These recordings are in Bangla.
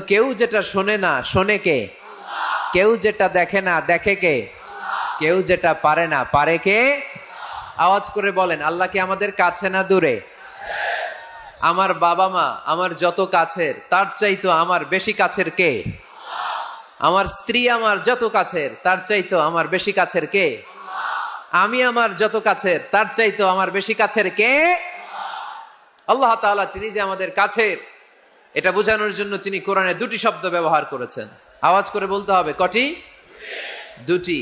কেউ যেটা শোনে না, শোনে কে? কেউ যেটা দেখে না, দেখে কে? কেউ যেটা পারে না, পারে কে? আওয়াজ করে বলেন, আল্লাহ কি আমাদের কাছে না দূরে? আমার বাবা মা আমার যত কাছের, তার চাইতো আমার বেশি কাছের কে? আমার স্ত্রী আমার যত কাছের, তার চাইতো আমার বেশি কাছের কে? আমি আমার যত কাছের, তার চাইতো আমার বেশি কাছের কে? আল্লাহ তাআলা তিনি যে আমাদের কাছের এটা বোঝানোর জন্য তিনি কোরআনে দুটি শব্দ ব্যবহার করেছেন আওয়াজ করে বলতে হবে কটি দুটি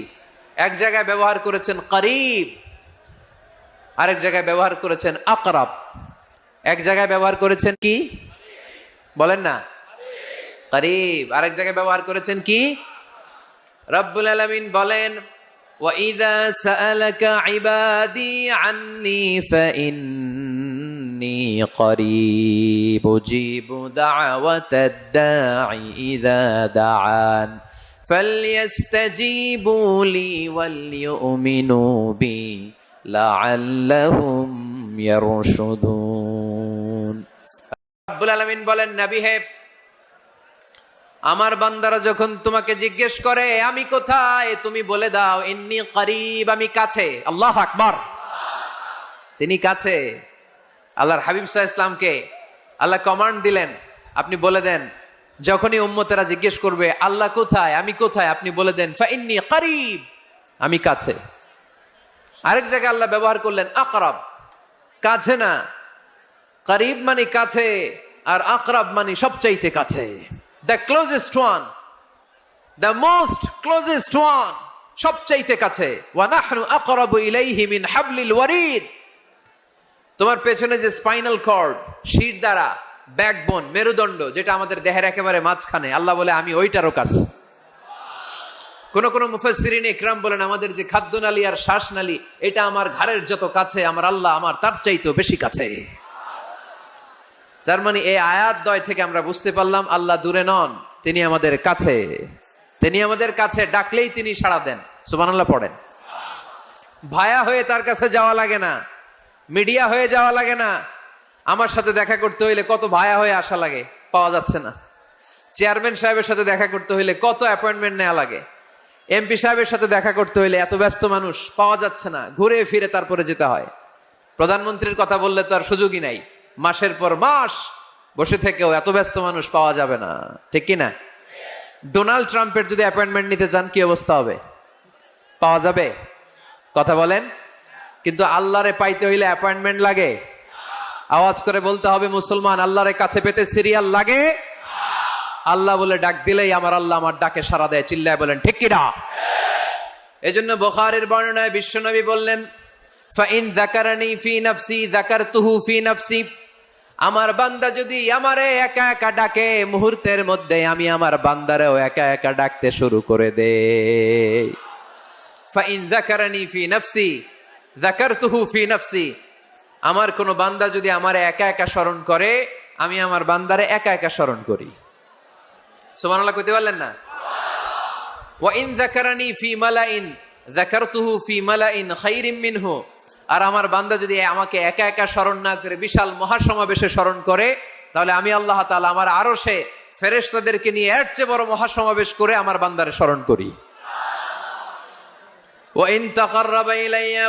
এক জায়গায় ব্যবহার করেছেন করিব আরেক জায়গায় ব্যবহার করেছেন আকরাব এক জায়গায় ব্যবহার করেছেন কি বলেন না করিব আরেক জায়গায় ব্যবহার করেছেন কি রব্বুল আলামিন বলেন وَإِذَا سَأَلَكَ عِبَادِي عَنِّي فَإِنِّي قَرِيبٌ أُجِيبُ دَعْوَةَ الدَّاعِ إِذَا دَعَانِ فَلْيَسْتَجِيبُوا لِي وَلْيُؤْمِنُوا بِي لَعَلَّهُمْ يَرْشُدُونَ রব্বুল আলামিন বলেন নবী হে আমার বান্দারা যখন তোমাকে জিজ্ঞেস করে আমি কোথায় তুমি বলে দাও ইন্নি করিব আমি কাছে আল্লাহ আকবর তিনি কাছে আল্লাহর হাবিব সাহা ইসলামকে আল্লাহ কমান্ড দিলেন, আপনি বলে দেন, যখনই উম্মতেরা জিজ্ঞেস করবে, আল্লাহ কোথায়? আমি কোথায়? আপনি বলে দেন ফাইন্নি করিব। আমি কাছে। আরেক জায়গায় আল্লাহ ব্যবহার করলেন, আকরাব। কাছে না। করিব মানে কাছে, আর আকরাব মানে সবচাইতে কাছে। The closest one the most closest one সবচাইতে কাছে। ওয়ানাহনু আকরাবু ইলাইহি মিন হাবলিল ওয়ারিদ। তোমার পেছনে যে স্পাইনাল কর্ড শির দ্বারা ব্যাকবোন মেরুদণ্ড, যেটা আমাদের দেহের একেবারে মাঝখানে, আল্লাহ বলে, আমি ওইটারও কাছে কোন কোন মুফাসসিরিন ইকরাম বলেন, আমাদের যে খাদ্য নালী আর শ্বাস নালী এটা আমার ঘাড়ের যত কাছে, আমার আল্লাহ আমার তার চাইতেও বেশি কাছে। তার মানে এই আয়াত দয় থেকে আমরা বুঝতে পারলাম, আল্লাহ দূরে নন, তিনি আমাদের কাছে। তিনি আমাদের কাছে ডাকলেই তিনি সাড়া দেন। সুবহানাল্লাহ পড়েন। ভায়া হয়ে তার কাছে যাওয়া লাগে না। মিডিয়া হয়ে যাওয়া লাগে না। আমার সাথে দেখা করতে হইলে কত ভায়া হয়ে আসা লাগে, পাওয়া যাচ্ছে না। চেয়ারম্যান সাহেবের সাথে দেখা করতে হইলে কত অ্যাপয়েন্টমেন্ট নেওয়া লাগে। এমপি সাহেবের সাথে দেখা করতে হইলে এত ব্যস্ত মানুষ, পাওয়া যাচ্ছে না, ঘুরে ফিরে তারপরে যেতে হয়। প্রধানমন্ত্রীর কথা বললে তো আর সুযোগই নাই। মাসের পর মাস বসে থেকেও এত ব্যস্ত মানুষ পাওয়া যাবে না, ঠিক কি না? ডোনাল্ড ট্রাম্পের যদি অ্যাপয়েন্টমেন্ট নিতে চান, কি অবস্থা হবে? পাওয়া যাবে? কথা বলেন। কিন্তু আল্লাহরে পাইতে হইলে অ্যাপয়েন্টমেন্ট লাগে। আওয়াজ করে বলতে হবে, মুসলমান, আল্লাহরে কাছে পেতে সিরিয়াল লাগে? আল্লাহ বলে, ডাক দিলেই আমার আল্লাহ আমার ডাকে সারা দেয়। চিল্লায় বলেন, ঠিক কিনা এই জন্য বোখারের বর্ণনায় বিশ্বনবী বললেন ফাইন জাকারানি ফি নাফসি জাকারতুহু ফি নাফসি। আমার বান্দা যদি আমারে একা একা ডাকে, মুহূর্তের মধ্যে আমি আমার বান্দারেও একা একা ডাকতে শুরু করে দে ফাইন জাকারানি ফি নাফসি জাকারতুহু ফি নাফসি আমার কোনো বান্দা যদি আমার একা একা স্মরণ করে, আমি আমার বান্দারে একা একা স্মরণ করি। সুবহানাল্লাহ কইতে পারলেন না? ওয়াইন জাকারানি ফি মালাইন জাকারতুহু ফি মালাইন খাইরিম মিনহু। আর আমার বান্দা যদি আমাকে একা একা স্মরণ না করে, বিশাল মহাসমাবেশে স্মরণ করে, তাহলে আমি আল্লাহ তাআলা আমার আরও সে ফেরেশতাদেরকে নিয়ে এর চেয়ে বড় মহাসমাবেশ করে আমার বান্দারে স্মরণ করি। ওয়াইন তাকাররাবা ইলাইয়া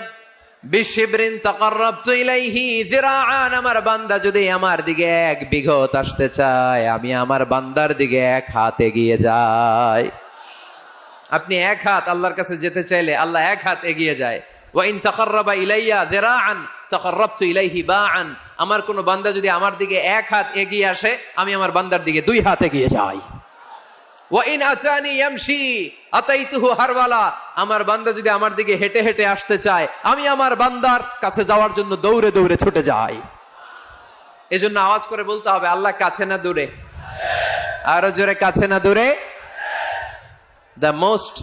বিশিবরিন তাকাররাবতু ইলাইহি যিরাআন, আমার বান্দা যদি আমার দিকে এক বিঘত আসতে চায়, আমি আমার বান্দার দিকে এক হাত এগিয়ে যাই। আপনি এক হাত আল্লাহর কাছে যেতে চাইলে আল্লাহ এক হাত এগিয়ে যায়। ওয়াইন তাকাররাবা ইলাইয়া যিরাআন, তাকাররাবতু ইলাইহি বাআন, আমার কোন বান্দা যদি আমার দিকে এক হাত এগিয়ে আসে, আমি আমার বান্দার দিকে দুই হাত এগিয়ে যাই। ওয়াইন আচানি হারওয়ালা, আমার বান্দা যদি আমার দিকে হেঁটে হেঁটে আসতে চায়, আমি আমার বান্দার কাছে যাওয়ার জন্য দৌড়ে দৌড়ে ছুটে যাই। এজন্য আওয়াজ করে বলতে হবে, আল্লাহ কাছে না দূরে। আরও জোরে, কাছে না দূরে। দ্য মোস্ট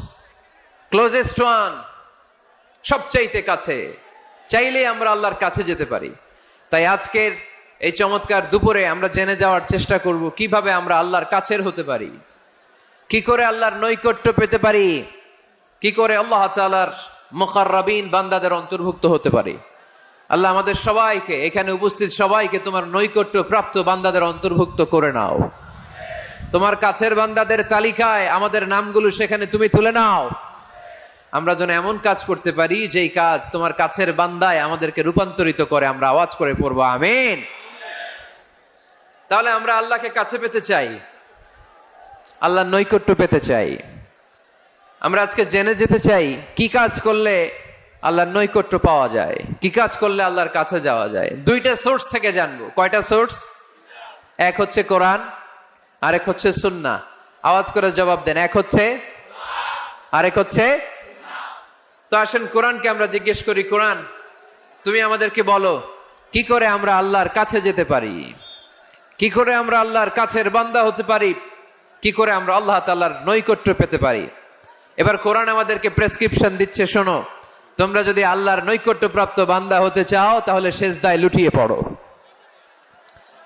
ক্লোজেস্ট ওয়ান সবচাইতে কাছে। চাইলে আমরা আল্লাহর কাছে যেতে পারি। তাই আজকের এই চমৎকার দুপুরে আমরা জেনে যাওয়ার চেষ্টা করব, কীভাবে আমরা আল্লাহর কাছের হতে পারি। কি করে আল্লাহর নৈকট্য পেতে পারি? কি করে আল্লাহ তালার মোকাররাবিন বান্দাদের অন্তর্ভুক্ত হতে পারি? আল্লাহ আমাদের সবাইকে, এখানে উপস্থিত সবাইকে তোমার নৈকট্য প্রাপ্ত বান্দাদের অন্তর্ভুক্ত করে নাও। তোমার কাছের বান্দাদের তালিকায় আমাদের নামগুলো সেখানে তুমি তুলে নাও। আমরা যেন এমন কাজ করতে পারি, যেই কাজ তোমার কাছের বান্দায় আমাদেরকে রূপান্তরিত করে আমরা আওয়াজ করে পড়ব, আমিন। তাহলে আমরা আল্লাহকে কাছে পেতে চাই। আল্লাহর নৈকট্য পেতে চাই। আমরা আজকে জেনে যেতে চাই, কি কাজ করলে আল্লাহর নৈকট্য পাওয়া যায়? কি কাজ করলে আল্লাহর কাছে যাওয়া যায়? দুইটা সোর্স থেকে জানব। কয়টা সোর্স? এক হচ্ছে কোরআন, আরেক হচ্ছে সুন্না। আওয়াজ করে জবাব দেন, এক হচ্ছে আরেক হচ্ছে তো আসেন, কোরআনকে আমরা জিজ্ঞেস করি, কোরআন, তুমি আমাদেরকে বলো, কি করে আমরা আল্লাহর কাছে যেতে পারি? কি করে আমরা আল্লাহর কাছের বান্দা হতে পারি? কি করে আমরা আল্লাহ তাল্লাহর নৈকট্য পেতে পারি? এবার কোরআন আমাদেরকে প্রেসক্রিপশন দিচ্ছে, শোনো। তোমরা যদি আল্লাহর নৈকট্য প্রাপ্ত বান্দা হতে চাও, তাহলে শেষ দায় লুটিয়ে পড়ো।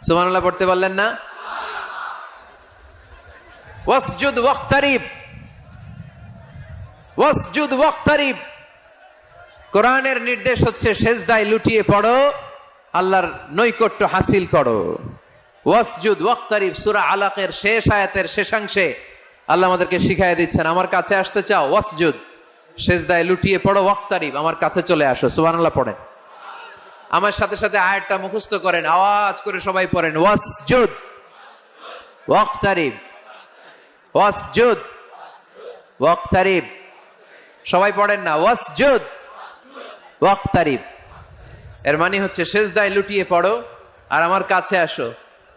সুমানুল্লাহ পড়তে পারলেন না? কোরআনের নির্দেশ হচ্ছে সেজদায় লুটিয়ে পড়ো, আল্লাহর নৈকট্য হাসিল করো। ওয়াসজুদ, ওয়াক্তারিব, সূরা আলাকের শেষ আয়াতের শেষাংশে আল্লাহ আমাদেরকে শিখাই দিচ্ছেন, আমার কাছে আসতে চাও, ওয়াসজুদ, সেজদায় লুটিয়ে পড়ো, ওয়াক্তারিব, আমার কাছে চলে আসো। সুবহানাল্লাহ পড়েন। আমার সাথে সাথে আয়াতটা মুখস্থ করেন, আওয়াজ করে সবাই পড়েন, ওয়াসজুদ, ওয়াক্তারিব ওয়াসজুদ, ওয়াক্তারিব। সবাই পড়েন না, ওয়াসজুদ, ওয়াক্তারিব। এর মানে হচ্ছে, সেজদায় লুটিয়ে পড়ো আর আমার কাছে আসো।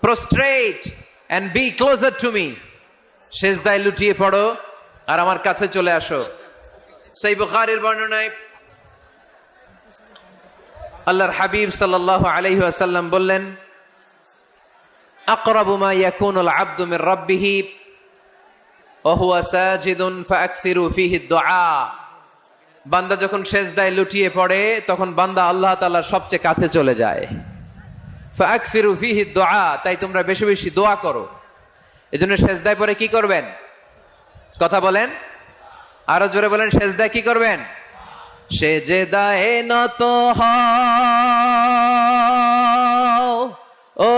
Prostrate and be closer to me সেজদায় লুটিয়ে পড়ো আর আমার কাছে চলে আসো। সেই বুখারের বর্ণনায় আল্লাহর হাবিব সাল্লাল্লাহু আলাইহি ওয়াসাল্লাম বললেন, আকরাবু মা ইয়াকুনুল আবদু মির রাব্বিহি, ওয়া হুয়া সাজিদুন ফাকসিরু ফিহি দুআ। বান্দা যখন সেজদায় লুটিয়ে পড়ে, তখন বান্দা আল্লাহ তাআলার সবচেয়ে কাছে চলে যায়। ফাকসিরু ফিহি দুআ তাই তোমরা বেশি বেশি দোয়া করো। এজন্য সেজদায় পরে কি করবেন? কথা বলেন। আরও জোরে বলেন, সেজদায় কি করবেন? সে যে দায়ে নত ও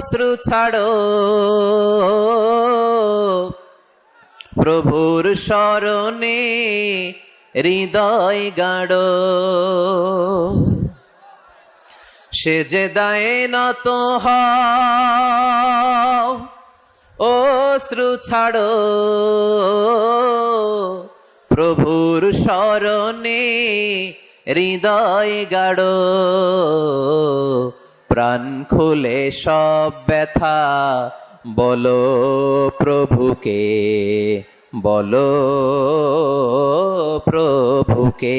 শ্রু ছাড়ো। প্রভুর স্মরণে হৃদয় গাড়ো সে যে দায়ে নত ও শ্রু ছাড়ো। প্রভুর স্মরণে হৃদয় গাড়ো। প্রাণ খুলে সব ব্যথা, বলো প্রভুকে বলো প্রভুকে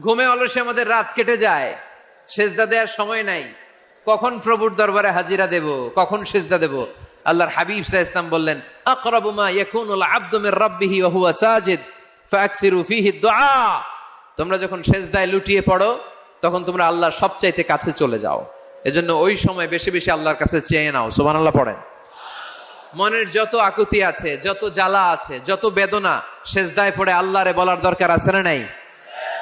ঘুমে অলসে আমাদের রাত কেটে যায়। সেজদা দেওয়ার সময় নাই। কখন প্রভুর দরবারে হাজিরা দেব? কখন সেজদা দেব? আল্লাহর হাবিব সাহ ইসলাম বললেন, আকরাবু মা ইয়াকুনুল আবদু মির রাব্বিহি ওয়া হুয়া সাজিদ, ফাকসিরু ফিহি দুআ তোমরা যখন সেজদায় লুটিয়ে পড়ো, তখন তোমরা আল্লাহর সবচাইতে কাছে চলে যাও। এজন্য ওই সময় বেশি বেশি আল্লাহর কাছে চেয়ে নাও। সুবহানাল্লাহ পড়েন। মনের যত আকুতি আছে, যত জ্বালা আছে, যত বেদনা, সেজদায় পড়ে আল্লাহরে বলার দরকার আছে না নাই?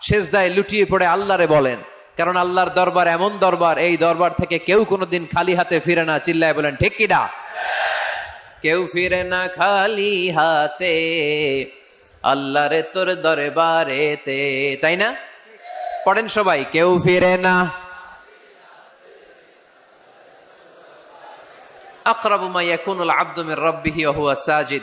সেজদায় লুটিয়ে পড়ে আল্লাহরে বলেন। কারণ আল্লাহর দরবার এমন দরবার, এই দরবার থেকে কেউ কোনোদিন খালি হাতে ফিরে না। চিল্লায় বলেন, ঠিক কিনা কেউ ফিরে না খালি হাতে, আল্লাহরে তোর দরবারেতে। তাই না? পড়েন সবাই, কেউ ফিরে না। আকরাবু আব্দু মির রাব্বিহি ওয়া হুয়া সাজিদ।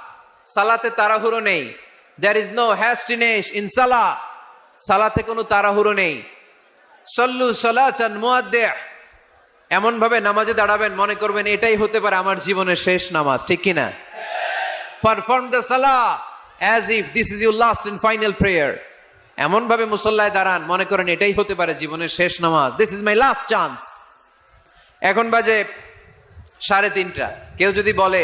সালাতে তাড়াহুড়ো নেই। There is no hastiness in সালা সালাতে কোনো তাড়াহুড়ো নেই। সল্লু সলাচান মুয়াদ্দে এমন ভাবে নামাজে দাঁড়াবেন, মনে করবেন এটাই হতে পারে আমার জীবনের শেষ নামাজ, ঠিক কিনা? পারফর্ম দ্য সালা as if this is your last and final prayer এমন ভাবে মুসল্লায় দাঁড়ান, মনে করেন এটাই হতে পারে জীবনের শেষ নামাজ। This is my last chance এখন বাজে সাড়ে তিনটা। কেউ যদি বলে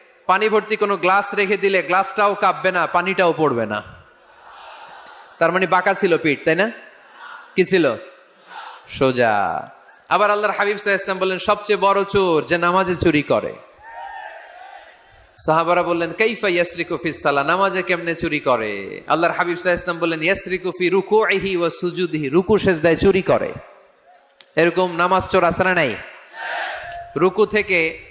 পানি ভর্তি কোনো গ্লাস রেখে দিলে গ্লাসটাও কাঁপবে না, পানিটাও পড়বে না। তার মানে বাঁকা ছিল পিঠ, তাই না? কি ছিল? সোজা। আবার আল্লাহর হাবিব সাহা ইসলাম বললেন, সবচেয়ে বড় চোর যে নামাজে চুরি করে। সাহাবারা বললেন, কাইফা ইয়াসরিকু ফি সালা নামাজে কেমনে চুরি করে? আল্লাহর হাবিব সাহা ইসলাম বললেন, ইয়াসরিকু ফি রুকুইহি ওয়া সুজুদিহি। রুকু সেজদায় চুরি করে। এরকম নামাজ চোর না নাই? রুকু থেকে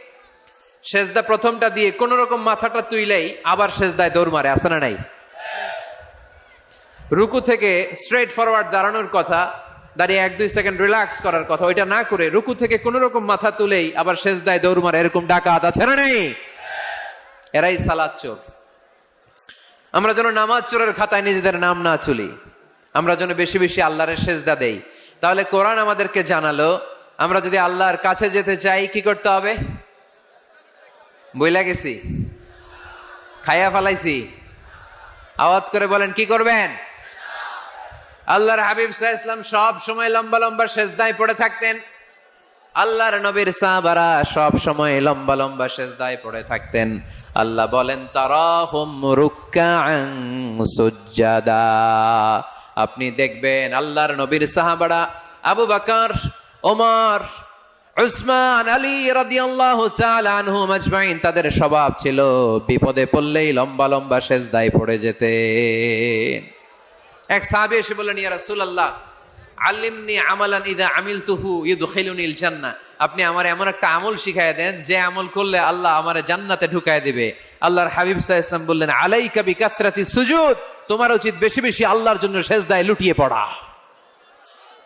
সেজদা প্রথমটা দিয়ে কোন রকম মাথাটা তুইলেই আবার সেজদায় দৌড় মারে আসে না নাই? রুকু থেকে স্ট্রেট ফরওয়ার্ড দাঁড়ানোর কথা, দাঁড়িয়ে এক দুই সেকেন্ড রিল্যাক্স করার কথা, ওইটা না করে রুকু থেকে কোন রকম মাথা তুলেই আবার সেজদায় দৌড় মারে, এরকম ডাকাত আছে না নেই? এরাই সালাদ চোর। আমরা যেন নামাজ চোরের খাতায় নিজেদের নাম না চুলি, আমরা যেন বেশি বেশি আল্লাহরের সেজদা দেই। তাহলে কোরআন আমাদেরকে জানালো, আমরা যদি আল্লাহর কাছে যেতে চাই, কি করতে হবে? বইলা গেছি। খাইয়া ফালাইছি। আওয়াজ করে বলেন, কি করবেন? আল্লাহর হাবিব সাহা ইসলাম সব সময় লম্বা লম্বা সেজদায় পড়ে থাকতেন। আল্লাহর নবীর সাহাবারা সব সময় লম্বা লম্বা সেজদায় পড়ে থাকতেন। আল্লাহ বলেন, তারাহুম রুক্কাআন সুজ্জাদা। আপনি দেখবেন আল্লাহর নবীর সাহাবারা আবু বকর, ওমর উসমান আলী রাদিয়াল্লাহু তাআলা আনহুম আজমাইন তাদের স্বভাব ছিল বিপদে পড়লেই লম্বা লম্বা সেজদায় পড়ে যেতে এক সাহাবী এসে বললেন, ইয়া রাসূলুল্লাহ, আল্লিমনি আমালান ইদা আমিলতুহু ইউদখিলুনিল জান্নাহ আপনি আমার এমন একটা আমল শিখায় দেন, যে আমল করলে আল্লাহ আমার জান্নাতে ঢুকায় দিবে। আল্লাহর হাবিব সাল্লাল্লাহু আলাইহি বললেন, আলাইকা বিকাসরাতি সুজুদ, তোমার উচিত বেশি বেশি আল্লাহর জন্য সেজদায় লুটিয়ে পড়া।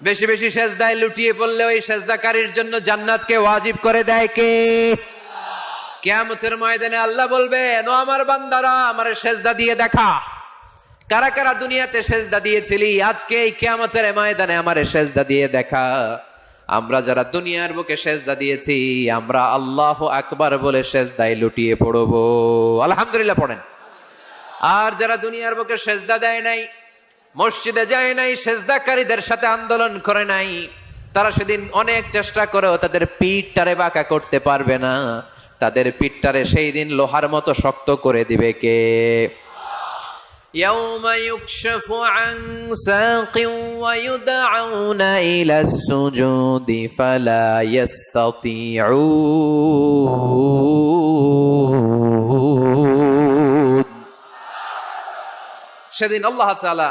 বেশি বেশি সেজদায় লুটিয়ে পড়লে ওই সেজদাকারীর জন্য জান্নাতকে ওয়াজিব করে দেয় কে? কিয়ামতের ময়দানে আল্লাহ বলবেন ও আমার বান্দারা, আমার সেজদা দিয়ে দেখা। কারা কারা দুনিয়াতে সেজদা দিয়েছিলি, আজকে এই কিয়ামতের ময়দানে আমার সেজদা দিয়ে দেখা। আমরা যারা দুনিয়ার বুকে সেজদা দিয়েছি, আমরা আল্লাহ আকবার বলে সেজদায় লুটিয়ে পড়ব। আলহামদুলিল্লাহ পড়েন। আর যারা দুনিয়ার বুকে সেজদা দেয় নাই মসজিদে যায় নাই সেজদাকারীদের সাথে আন্দোলন করে নাই তারা সেদিন অনেক চেষ্টা করেও তাদের পিঠটারে বাঁকা করতে পারবে না তাদের পিঠটারে সেই দিন লোহার মতো শক্ত করে দিবে কে يوم يكشف عن ساق ويدعون إلى السجود فلا يستطيعون সেদিন আল্লাহ তাআলা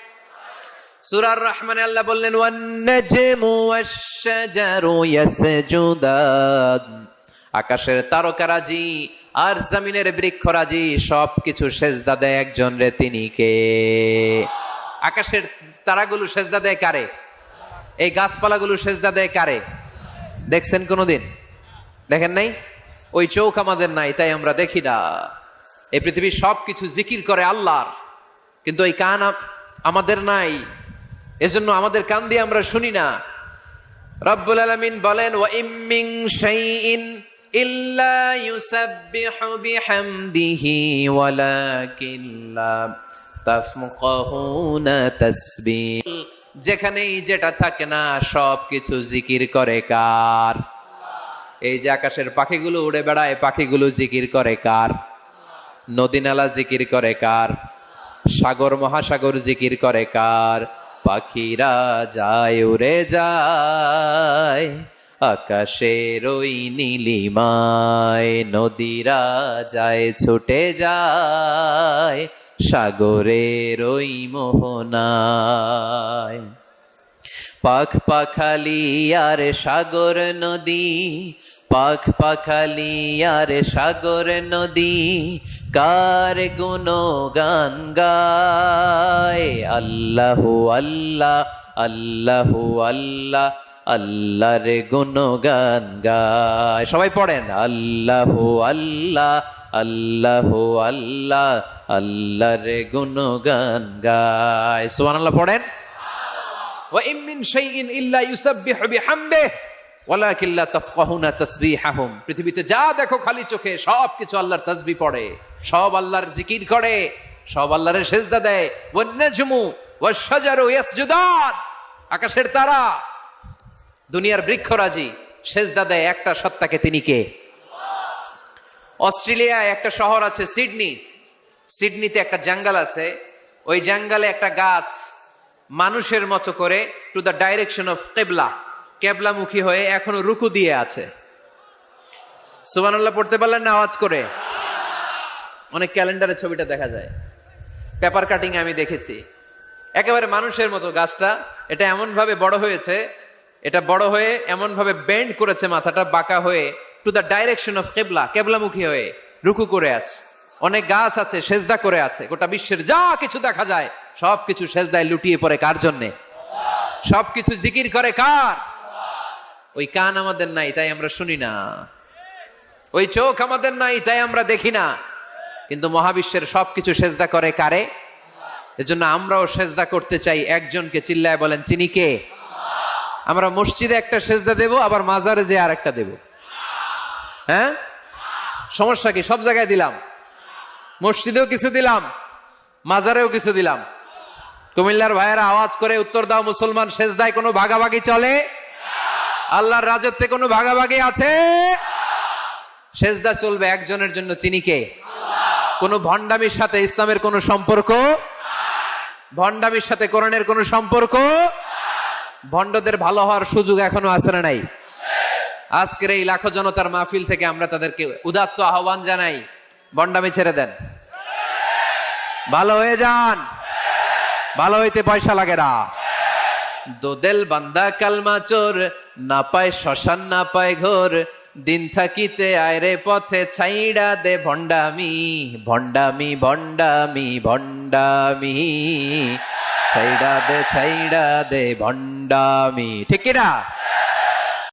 সুরার রহমানে আল্লাহ বললেন আকাশের তারকারাজি আর জমিনের বৃক্ষরাজি সব কিছু সেজদা দেয় একজন রে তিনি কে? আকাশের তারাগুলো সেজদা দেয় কারে? এই গাছপালাগুলো সেজদা দেয় কারে? দেখছেন কোনোদিন? দেখেন নাই? ওই চোখ আমাদের নাই, তাই আমরা দেখি না। এই পৃথিবীর সব কিছু জিকির করে আল্লাহর, কিন্তু ওই কান আমাদের নাই। এজন্য আমাদের কান দিয়ে আমরা শুনি না। রব্বুল আলামিন বলেন, ওয়া ইম্মিং শাইইন ইল্লা ইউসাব্বিহু বিহামদিহি ওয়ালাকিন লা তাফকাহুনা তাসবিহ। যেখানেই যেটা থাকে না সব কিছু জিকির করে কার? এই যে আকাশের পাখিগুলো উড়ে বেড়ায়, পাখিগুলো জিকির করে কার? নদী নালা জিকির করে কার? সাগর, মহাসাগর জিকির করে কার? পাখিরা যায়, উড়ে যায়। আকাশের ওই নীলিমায় নদীরা যায়, ছুটে যায়। সাগরের ওই মোহনায়। পাখ পাখালি আর সাগর নদী পাখ পাখালি আর সাগর নদী কার গুণ গান গায় আল্লাহ আল্লাহ আল্লাহ আল্লাহ আল্লাহর গুণ গান গায় সবাই পড়েন আল্লাহ আল্লাহ আল্লাহ আল্লাহ আল্লাহর গুণ গান গায় সোহান আল্লাহ পড়েন وإن من شيء إلا يسبح بحمده ওয়ালা কিল্লা তফকাহুনা পৃথিবীতে যা দেখো খালি চোখে সব কিছু আল্লাহর তসবি পড়ে। সব আল্লাহর জিকির করে, সব আল্লাহরের সেজদা দেয়। ওয়ান্না জুমু ওয়াশাজারু ইয়াসজুদান। আকাশের তারা, দুনিয়ার বৃক্ষরাজি, সেজদা দেয় একটা সত্তাকে তিনি কে? অস্ট্রেলিয়ায় একটা শহর আছে সিডনি। সিডনিতে একটা জঙ্গল আছে। ওই জঙ্গলে একটা গাছ মানুষের মতো করে টু দ্য ডাইরেকশন অফ কেবলা কেবলামুখী হয়ে এখনও রুকু দিয়ে আছে। সুবহানাল্লাহ, পড়তে পারলেন না আওয়াজ করে? অনেক ক্যালেন্ডারে ছবিটা দেখা যায়। পেপার কাটিং আমি দেখেছি। একেবারে মানুষের মতো গাছটা, এটা এমন ভাবে বড় হয়েছে, এটা বড় হয়ে এমন ভাবে বেন্ড করেছে মাথাটা, বাঁকা হয়ে টু দ্য ডাইরেকশন অফ কেবলা, কেবলামুখী হয়ে রুকু করে আছে। অনেক গাছ আছে, সেজদা করে আছে, গোটা বিশ্বের যা কিছু দেখা যায় সব কিছু সেজদায় লুটিয়ে পড়ে কার জন্যে? সব কিছু জিকির করে কার? ওই কান আমাদের নাই, তাই আমরা শুনি না। ওই চোখ আমাদের নাই, তাই আমরা দেখি না। কিন্তু মহাবিশ্বের সবকিছু সেজদা করে কারে? এজন্য আমরাও সেজদা করতে চাই, একজনকে চিল্লায় বলেন, তিনি কে? আমরা মসজিদে একটা সেজদা দেব, আবার মাজারে যে আর একটা দেব। হ্যাঁ? সমস্যা কি? সব জায়গায় দিলাম। মসজিদেও কিছু দিলাম, মাজারেও কিছু দিলাম। কুমিল্লার ভাইয়েরা আওয়াজ করে, উত্তর দাও মুসলমান, সেজদায় কোনো ভাগাভাগি চলে? আল্লাহর রাজত্বে কোনো ভাগাভাগি আছে? সেজদা চলবে একজনের জন্য চিনি কে? কোনো ভণ্ডামির সাথে ইসলামের কোনো সম্পর্ক? ভণ্ডামির সাথে কোরআনের কোনো সম্পর্ক? ভণ্ডদের ভালো হওয়ার সুযোগ এখনও আছে না নাই? আজকের এই লাখো জনতার মাহফিল থেকে আমরা তাদেরকে উদাত্ত আহ্বান জানাই। ভণ্ডামি ছেড়ে দেন। ভালো হয়ে যান। ভালো হইতে পয়সা লাগে না। দোদেল বান্দা কালমা চোর, না পায় শ্মশান, না পায় ঘোর। দিন থাকিতে আয়রে পথে ছাইড়া দে ভণ্ডামি ভণ্ডামি ভণ্ডামি ভণ্ডামি। ছাইড়া দে ছাইড়া দে, ভণ্ডামি। ঠিক কিনা